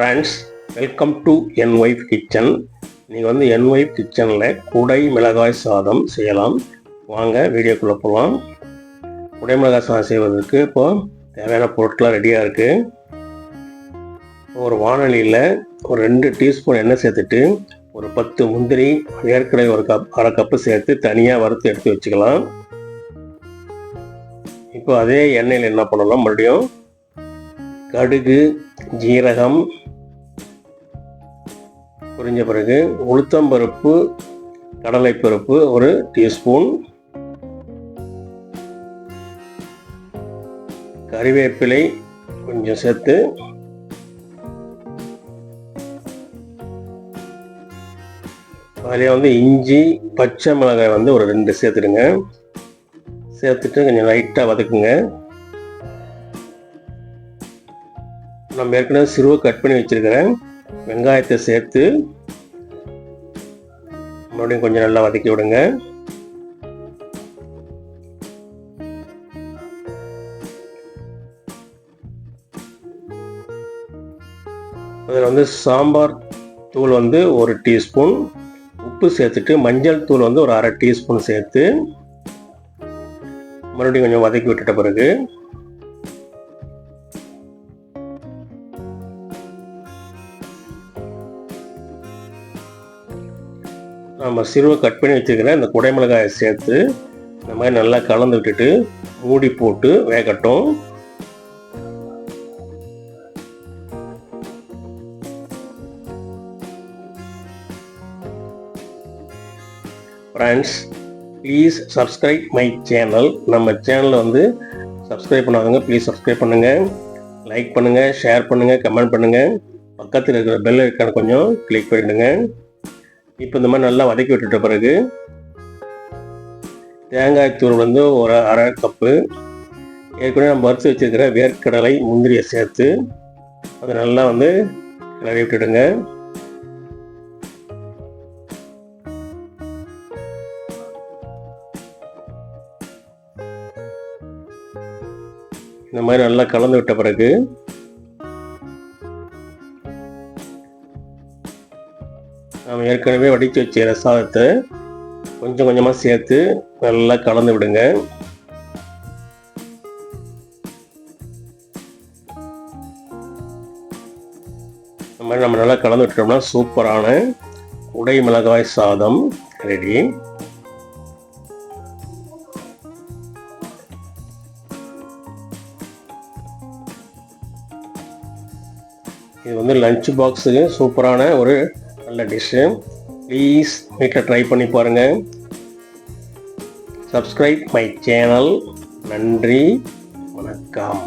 Friends welcome to என் wife kitchen நீங்கள் வந்து என் ஒய்ஃப் கிச்சனில் குடை மிளகாய் சாதம் செய்யலாம். வாங்க வீடியோக்குள்ளே போகலாம் குடை மிளகாய் சாதம் செய்வதற்கு இப்போது தேவையான பொருட்கள்லாம் ரெடியாக இருக்குது ஒரு வானொலியில் ஒரு ரெண்டு டீஸ்பூன் எண்ணெய் சேர்த்துட்டு ஒரு பத்து முந்திரி வேர்க்கடலை ஒரு கப் அரை கப்பு சேர்த்து தனியாக வறுத்து எடுத்து வச்சுக்கலாம். இப்போ அதே எண்ணெயில் என்ன பண்ணலாம்? மறுபடியும் கடுகு ஜீரகம் புரிஞ்ச பிறகு உளுத்தம்பருப்பு கடலைப்பருப்பு ஒரு டீஸ்பூன் கறிவேப்பிலை கொஞ்சம் சேர்த்து. அதில் வந்து இஞ்சி பச்சை மிளகாய் வந்து ஒரு ரெண்டு சேர்த்துடுங்க. சேர்த்துட்டு கொஞ்சம் லைட்டாக வதக்குங்க. நம்ம ஏற்கனவே சிறுவை கட் பண்ணி வச்சுருக்கிறேன். வெங்காயத்தை சேர்த்து மறுபடியும் கொஞ்சம் நல்லா வதக்கி விடுங்க. அதில் வந்து சாம்பார் தூள் வந்து ஒரு டீஸ்பூன் உப்பு சேர்த்துட்டு மஞ்சள் தூள் வந்து ஒரு அரை டீஸ்பூன் சேர்த்து மறுபடியும் கொஞ்சம் வதக்கி விட்டுட்ட பிறகு நம்ம சிறுவை கட் பண்ணி வச்சுருக்கிற இந்த குடை மிளகாயை சேர்த்து இந்த மாதிரி நல்லா கலந்து விட்டுட்டு மூடி போட்டு வேகட்டும். Friends please subscribe my channel நம்ம சேனலில் வந்து சப்ஸ்கிரைப் பண்ணாதவங்க ப்ளீஸ் சப்ஸ்கிரைப் பண்ணுங்கள் லைக் பண்ணுங்கள் ஷேர் பண்ணுங்கள் கமெண்ட் பண்ணுங்கள் பக்கத்தில் இருக்கிற பெல் ஐக்கான கொஞ்சம் கிளிக் பண்ணிடுங்க. இப்போ இந்த மாதிரி நல்லா வதக்கி விட்டுட்ட பிறகு தேங்காய் தூள் வந்து ஒரு அரை கப்பு ஏற்கனவே நம்ம வறுத்து வச்சுருக்கிற வேர்க்கடலை முந்திரியை சேர்த்து அதை நல்லா வந்து கிளறி விட்டுடுங்க. இந்த மாதிரி நல்லா கலந்து விட்ட பிறகு நாம் ஏற்கனவே வடித்து வச்ச ரசாதத்தை கொஞ்சம் கொஞ்சமாக சேர்த்து நல்லா கலந்து விடுங்க. இந்த மாதிரி நம்ம நல்லா கலந்து விட்டோம்னா சூப்பரான உடை மிளகாய் சாதம் ரெடி. இது வந்து லஞ்ச் பாக்ஸுக்கு சூப்பரான ஒரு நல்ல டிஷ்ஷு ப்ளீஸ் வீட்டில் ட்ரை பண்ணி பாருங்கள் சப்ஸ்கிரைப் மை சேனல் நன்றி. வணக்கம்.